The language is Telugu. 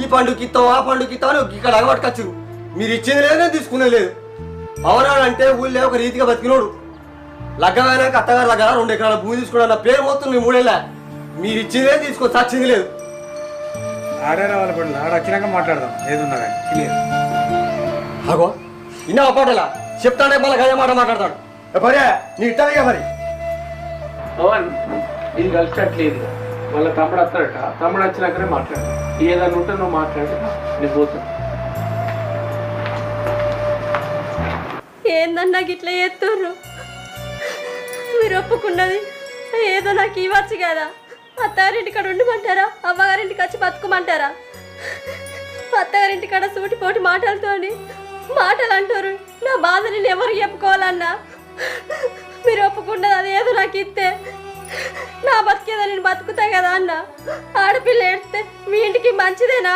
ఈ పండుగకి ఇస్తాం ఆ పండుగకి ఇస్తాం అని ఇక్కడ అగబట్టుకొచ్చు మీరు ఇచ్చింది లేదు నేను తీసుకునేది లేదు. అవనాడు అంటే ఊళ్ళో ఒక రీతిగా బతికినోడు. లగ్గమైనాక అత్తగారు దగ్గర రెండు ఎకరాల భూమి తీసుకున్నా నా పేరు మొత్తం మీ మూడేళ్ళ. మీరు ఇచ్చింది లేదు తీసుకొని చచ్చింది లేదు. ఆడే రావాలి పడుతుంది ఆడ వచ్చినాక మాట్లాడదాం. ఏదున్నా క్లియర్ అగో ఇన్నా పాటలా? చెప్తాడే మళ్ళీ గదే మాట మాట్లాడతాడు. పరే నీ ఇట్టదిగా మరి. పవన్ ఇది కలిసినట్లేదు. వాళ్ళ తమ్ముడు వస్తాడట. తమ్ముడు వచ్చినాకనే మాట్లాడు. ఏదైనా ఉంటే నువ్వు మాట్లాడు. నేను పోతాను ఏందన్నా ఇట్లా చేస్తుర్రు? మీరు ఒప్పుకున్నది ఏదో నాకు ఇవ్వచ్చు కదా. అత్తారింటికాడ ఉండమంటారా? అవ్వగారింటికి వచ్చి బతుకమంటారా? అత్తగారింటికాడ సూటిపోటి మాటలతోని మాటలు అంటారు నా బాధ నేను ఎవరు చెప్పుకోవాలన్నా? మీరు ఒప్పుకున్నది అది ఏదో నాకు ఇస్తే బతుకుతా కదా అన్న? ఆడపిల్ల ఏడితే మీ ఇంటికి మంచిదేనా?